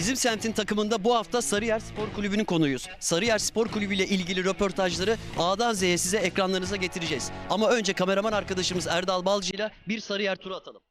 Bizim semtin takımında bu hafta Sarıyer Spor Kulübü'nün konuyuz. Sarıyer Spor Kulübü ile ilgili röportajları A'dan Z'ye size ekranlarınıza getireceğiz. Ama önce kameraman arkadaşımız Erdal Balcı ile bir Sarıyer turu atalım.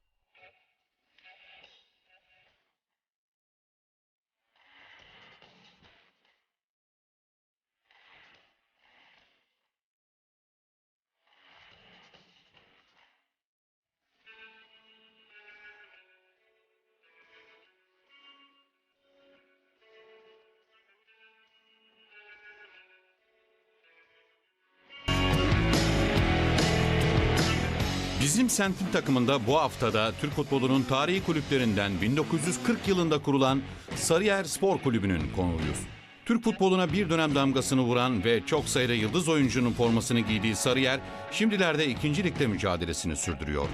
Bizim semtin takımında bu haftada Türk futbolunun tarihi kulüplerinden 1940 yılında kurulan Sarıyer Spor Kulübü'nün konuğuyuz. Türk futboluna bir dönem damgasını vuran ve çok sayıda yıldız oyuncunun formasını giydiği Sarıyer, şimdilerde ikinci ligde mücadelesini sürdürüyor.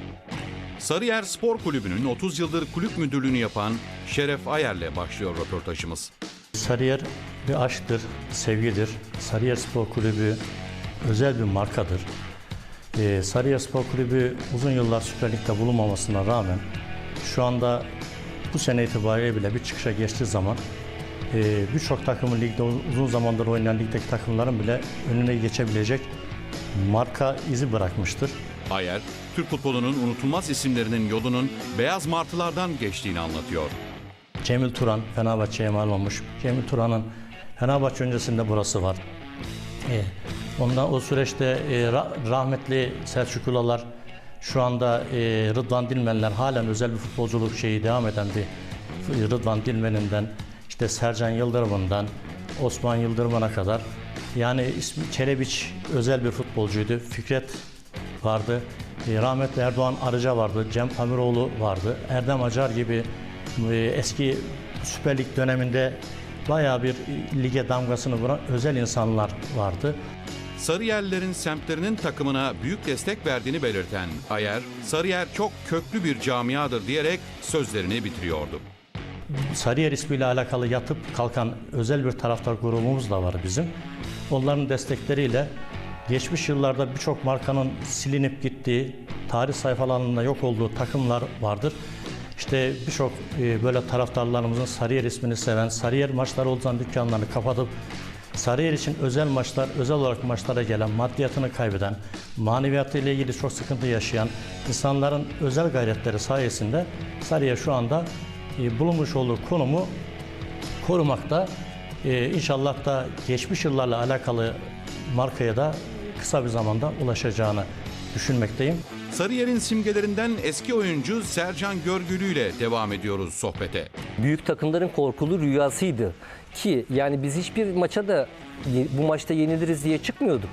Sarıyer Spor Kulübü'nün 30 yıldır kulüp müdürlüğünü yapan Şeref Ayer'le başlıyor röportajımız. Sarıyer bir aşktır, sevgidir. Sarıyer Spor Kulübü özel bir markadır. Ee, Sarıyer Spor Kulübü uzun yıllar Süper Lig'de bulunmamasına rağmen şu anda bu sene itibariyle bile bir çıkışa geçtiği zaman e, birçok takımın ligde uzun zamandır oynayan ligdeki takımların bile önüne geçebilecek marka izi bırakmıştır. Ayer, Türk futbolunun unutulmaz isimlerinin yolunun beyaz martılardan geçtiğini anlatıyor. Cemil Turan Fenerbahçe'ye mal olmuş. Cemil Turan'ın Fenerbahçe öncesinde burası var. Ee, ondan o süreçte e, ra- rahmetli Selçuk Ulalar şu anda e, Rıdvan Dilmenler halen özel bir futbolculuk şeyi devam eden bir Rıdvan Dilmen'inden işte Sercan Yıldırım'ından Osman Yıldırım'a kadar yani ismi Çelebiç özel bir futbolcuydu. Fikret vardı. E, Rahmetli Erdoğan Arıca vardı. Cem Amiroğlu vardı. Erdem Acar gibi e, eski Süper Lig döneminde bayağı bir e, lige damgasını vuran özel insanlar vardı. Sarıyerlilerin semtlerinin takımına büyük destek verdiğini belirten Ayer, Sarıyer çok köklü bir camiadır diyerek sözlerini bitiriyordu. Sarıyer ismiyle alakalı yatıp kalkan özel bir taraftar grubumuz da var bizim. Onların destekleriyle geçmiş yıllarda birçok markanın silinip gittiği, tarih sayfalarında yok olduğu takımlar vardır. İşte birçok e, böyle taraftarlarımızın Sarıyer ismini seven, Sarıyer maçları olan dükkanlarını kapatıp Sarıyer için özel maçlar, özel olarak maçlara gelen, maddiyatını kaybeden, maneviyatı ile ilgili çok sıkıntı yaşayan insanların özel gayretleri sayesinde Sarıyer şu anda e, bulunmuş olduğu konumu korumakta. E, İnşallah da geçmiş yıllarla alakalı markaya da kısa bir zamanda ulaşacağını düşünmekteyim. Sarıyer'in simgelerinden eski oyuncu Sercan Görgülü ile devam ediyoruz sohbete. büyük takımların korkulu rüyasıydı. Ki yani biz hiçbir maça da bu maçta yeniliriz diye çıkmıyorduk.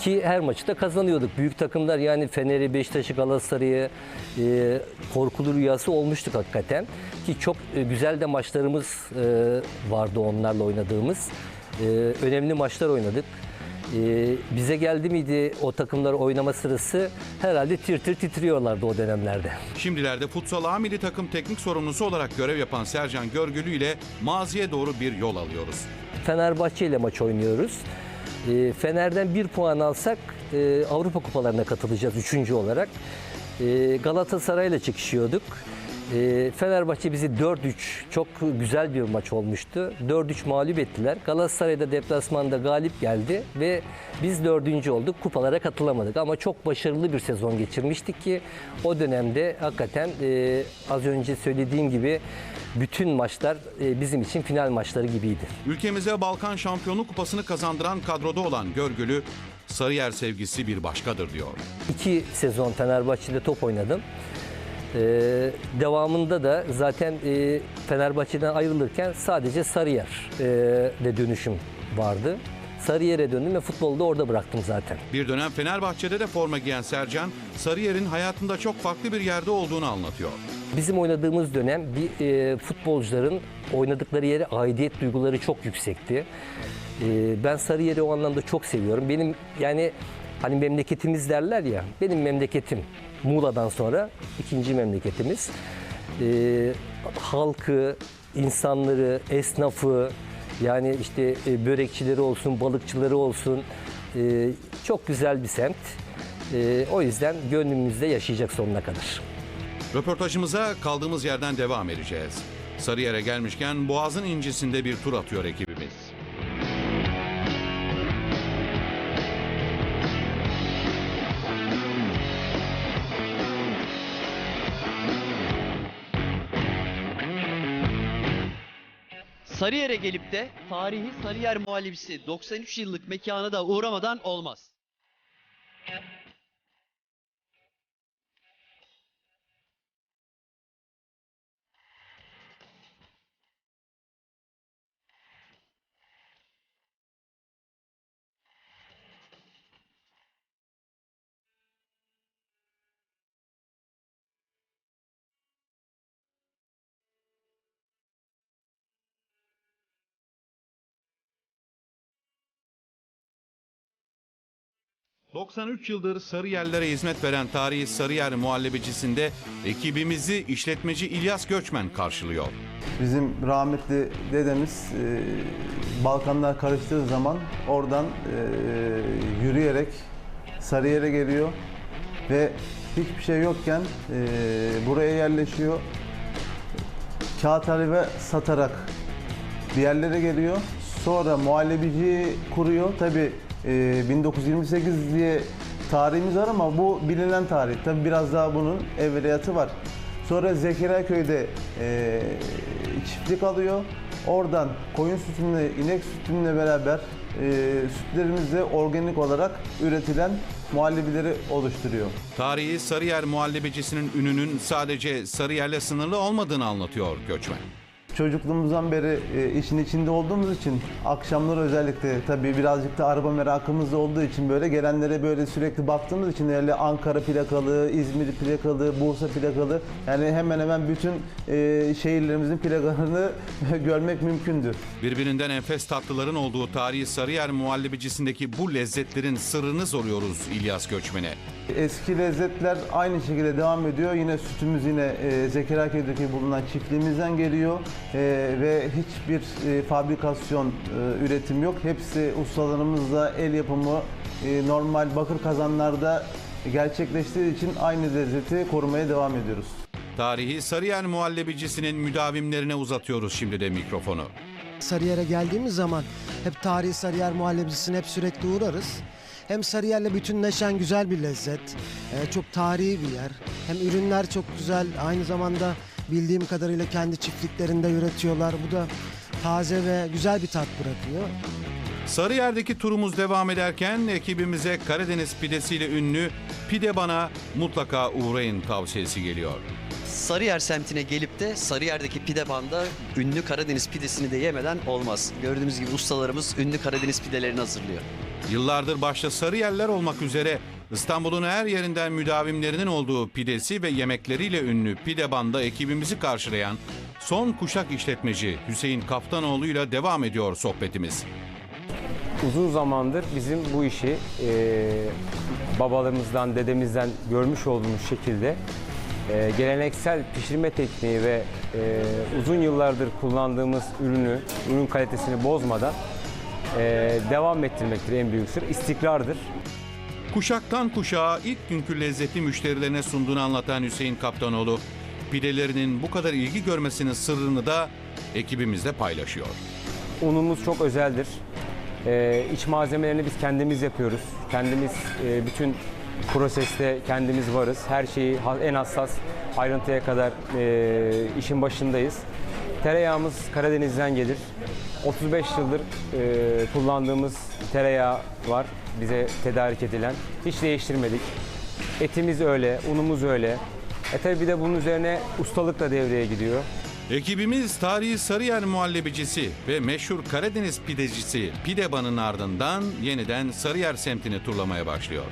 Ki her maçı da kazanıyorduk. Büyük takımlar yani Fener'i, Beşiktaş'ı, Galatasaray'ı e, korkulu rüyası olmuştuk hakikaten. Ki çok e, güzel de maçlarımız e, vardı onlarla oynadığımız. E, önemli maçlar oynadık. E, bize geldi miydi o takımlar oynama sırası herhalde tir tir titriyorlardı o dönemlerde. Şimdilerde futsal A milli takım teknik sorumlusu olarak görev yapan Sercan Görgülü ile maziye doğru bir yol alıyoruz. Fenerbahçe ile maç oynuyoruz. E, Fener'den bir puan alsak e, Avrupa kupalarına katılacağız üçüncü olarak. E, Galatasaray'la çekişiyorduk. E, Fenerbahçe bizi 4-3 çok güzel bir maç olmuştu. 4-3 mağlup ettiler. Galatasaray'da deplasmanda galip geldi ve biz dördüncü olduk. Kupalara katılamadık ama çok başarılı bir sezon geçirmiştik ki o dönemde hakikaten e, az önce söylediğim gibi bütün maçlar e, bizim için final maçları gibiydi. Ülkemize Balkan Şampiyonluk Kupası'nı kazandıran kadroda olan Görgülü, Sarıyer sevgisi bir başkadır diyor. İki sezon Fenerbahçe'de top oynadım. Ee, devamında da zaten e, Fenerbahçe'den ayrılırken sadece Sarıyer'de dönüşüm vardı. Sarıyer'e döndüm ve futbolu da orada bıraktım zaten. Bir dönem Fenerbahçe'de de forma giyen Sercan, Sarıyer'in hayatında çok farklı bir yerde olduğunu anlatıyor. Bizim oynadığımız dönem bir e, futbolcuların oynadıkları yere aidiyet duyguları çok yüksekti. E, ben Sarıyer'i o anlamda çok seviyorum. Benim yani hani memleketimiz derler ya, benim memleketim Muğla'dan sonra ikinci memleketimiz. E, halkı, insanları, esnafı, yani işte e, börekçileri olsun, balıkçıları olsun e, çok güzel bir semt. E, o yüzden gönlümüzde yaşayacak sonuna kadar. Röportajımıza kaldığımız yerden devam edeceğiz. Sarıyer'e gelmişken Boğaz'ın incisinde bir tur atıyor ekibimiz. Sarıyer'e gelip de tarihi Sarıyer muhallebisi 93 yıllık mekana da uğramadan olmaz. 93 yıldır Sarıyerlere hizmet veren tarihi Sarıyer muhallebicisinde ekibimizi işletmeci İlyas Göçmen karşılıyor. Bizim rahmetli dedemiz e, Balkanlar karıştığı zaman oradan e, yürüyerek Sarıyer'e geliyor ve hiçbir şey yokken e, buraya yerleşiyor. Kağıthane satarak bir yerlere geliyor. Sonra muhallebici kuruyor. Tabi 1928 diye tarihimiz var ama bu bilinen tarih. Tabi biraz daha bunun evveliyatı var. Sonra Zekeriya köyde e, çiftlik alıyor. Oradan koyun sütünle, inek sütünle beraber e, sütlerimizle organik olarak üretilen muhallebileri oluşturuyor. Tarihi Sarıyer muhallebicisinin ününün sadece Sarıyer'le sınırlı olmadığını anlatıyor Göçmen. Çocukluğumuzdan beri e, işin içinde olduğumuz için akşamları özellikle tabii birazcık da araba merakımız olduğu için böyle gelenlere böyle sürekli baktığımız için öyle Ankara plakalı, İzmir plakalı, Bursa plakalı yani hemen hemen bütün e, şehirlerimizin plakalarını görmek mümkündü. Birbirinden enfes tatlıların olduğu tarihi Sarıyer muhallebicisindeki bu lezzetlerin sırrını soruyoruz İlyas Göçmen'e. Eski lezzetler aynı şekilde devam ediyor. Yine sütümüz yine e, Zekeriyaköy'deki bulunan çiftliğimizden geliyor E, ve hiçbir e, fabrikasyon e, üretim yok. Hepsi ustalarımızla el yapımı e, normal bakır kazanlarda gerçekleştiği için aynı lezzeti korumaya devam ediyoruz. Tarihi Sarıyer muhallebicisinin müdavimlerine uzatıyoruz şimdi de mikrofonu. Sarıyer'e geldiğimiz zaman hep tarihi Sarıyer muhallebisine hep sürekli uğrarız. Hem Sarıyer'le bütünleşen güzel bir lezzet, e, çok tarihi bir yer. Hem ürünler çok güzel, aynı zamanda bildiğim kadarıyla kendi çiftliklerinde üretiyorlar. Bu da taze ve güzel bir tat bırakıyor. Sarıyer'deki turumuz devam ederken ekibimize Karadeniz pidesiyle ünlü Pide Bana mutlaka uğrayın tavsiyesi geliyor. Sarıyer semtine gelip de Sarıyer'deki pide banda ünlü Karadeniz pidesini de yemeden olmaz. Gördüğünüz gibi ustalarımız ünlü Karadeniz pidelerini hazırlıyor. Yıllardır başta Sarıyerler olmak üzere İstanbul'un her yerinden müdavimlerinin olduğu pidesi ve yemekleriyle ünlü Pide Banda ekibimizi karşılayan son kuşak işletmeci Hüseyin Kaftanoğlu ile devam ediyor sohbetimiz. uzun zamandır bizim bu işi e, babalarımızdan, dedemizden görmüş olduğumuz şekilde e, geleneksel pişirme tekniği ve e, uzun yıllardır kullandığımız ürünü, ürün kalitesini bozmadan e, devam ettirmektir en büyük sır. İstikrardır. Kuşaktan kuşağa ilk günkü lezzeti müşterilerine sunduğunu anlatan Hüseyin Kaptanoğlu, pidelerinin bu kadar ilgi görmesinin sırrını da ekibimizle paylaşıyor. Unumuz çok özeldir. Ee, iç malzemelerini biz kendimiz yapıyoruz. Kendimiz e, bütün proseste kendimiz varız. Her şeyi en hassas ayrıntıya kadar e, işin başındayız. Tereyağımız Karadeniz'den gelir. 35 yıldır e, kullandığımız tereyağı var bize tedarik edilen. Hiç değiştirmedik. Etimiz öyle, unumuz öyle. E tabi bir de bunun üzerine ustalık da devreye gidiyor. Ekibimiz tarihi Sarıyer muhallebicisi ve meşhur Karadeniz pidecisi Pideban'ın ardından yeniden Sarıyer semtini turlamaya başlıyor.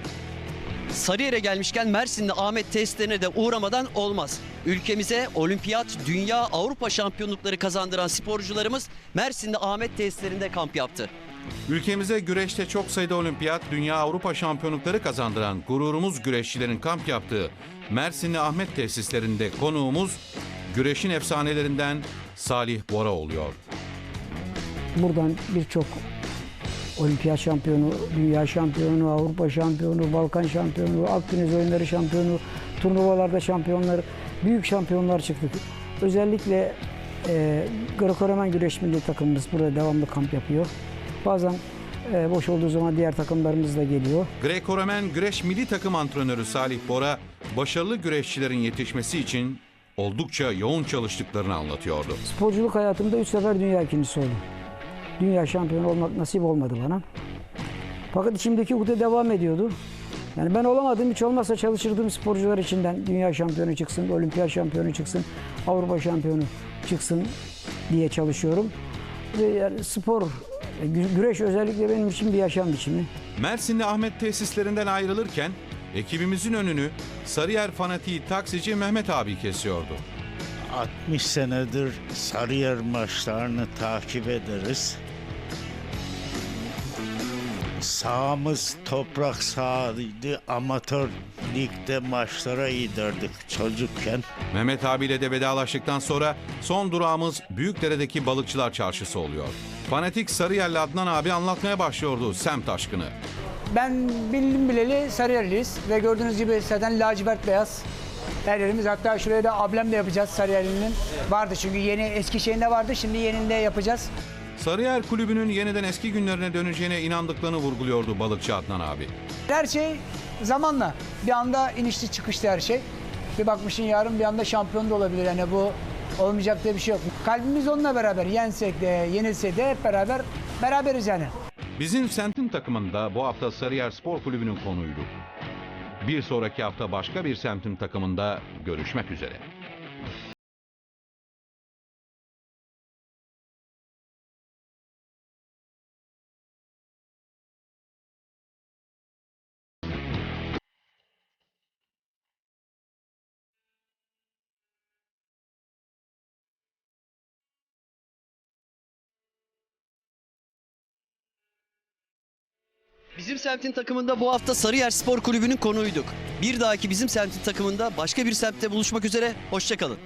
Sarıyer'e gelmişken Mersin'de Ahmet testlerine de uğramadan olmaz. Ülkemize olimpiyat, dünya, Avrupa şampiyonlukları kazandıran sporcularımız Mersin'de Ahmet testlerinde kamp yaptı. Ülkemize güreşte çok sayıda olimpiyat, dünya Avrupa şampiyonlukları kazandıran gururumuz güreşçilerin kamp yaptığı Mersinli Ahmet tesislerinde konuğumuz güreşin efsanelerinden Salih Bora oluyor. Buradan birçok olimpiyat şampiyonu, dünya şampiyonu, Avrupa şampiyonu, Balkan şampiyonu, Akdeniz oyunları şampiyonu, turnuvalarda şampiyonlar, büyük şampiyonlar çıktık. Özellikle e, Greco-Romen güreş milli takımımız burada devamlı kamp yapıyor. Bazen e, boş olduğu zaman diğer takımlarımız da geliyor. Greco-Romen Güreş Milli Takım Antrenörü Salih Bora, başarılı güreşçilerin yetişmesi için oldukça yoğun çalıştıklarını anlatıyordu. Sporculuk hayatımda üç sefer dünya ikincisi oldum. Dünya şampiyonu olmak nasip olmadı bana. Fakat içimdeki ukde devam ediyordu. Yani ben olamadım hiç olmazsa çalışırdığım sporcular içinden dünya şampiyonu çıksın, olimpiyat şampiyonu çıksın, Avrupa şampiyonu çıksın diye çalışıyorum. Ve yani spor, gü- güreş özellikle benim için bir yaşam biçimi. Mersinli Ahmet tesislerinden ayrılırken ekibimizin önünü Sarıyer fanatiği taksici Mehmet abi kesiyordu. 60 senedir Sarıyer maçlarını takip ederiz. Sahamız toprak sahaydı. Amatör ligde maçlara giderdik çocukken. Mehmet abiyle de vedalaştıktan sonra son durağımız Büyükdere'deki balıkçılar çarşısı oluyor. Fanatik Sarıyerli Adnan abi anlatmaya başlıyordu semt aşkını. Ben bildim bileli Sarıyerliyiz ve gördüğünüz gibi zaten lacivert beyaz. Her yerimiz hatta şuraya da ablem de yapacağız Sarıyerli'nin. Vardı çünkü yeni eski şeyinde vardı şimdi yeninde yapacağız. Sarıyer kulübünün yeniden eski günlerine döneceğine inandıklarını vurguluyordu balıkçı Adnan abi. Her şey zamanla. Bir anda inişli çıkışlı her şey. Bir bakmışsın yarın bir anda şampiyon da olabilir. Yani bu olmayacak diye bir şey yok. Kalbimiz onunla beraber. Yensek de yenilsek de hep beraber beraberiz yani. Bizim semtin takımında bu hafta Sarıyer Spor Kulübü'nün konuydu. Bir sonraki hafta başka bir semtin takımında görüşmek üzere. Bizim semtin takımında bu hafta Sarıyer Spor Kulübü'nün konuğuyduk. Bir dahaki bizim semtin takımında başka bir semtte buluşmak üzere. Hoşçakalın.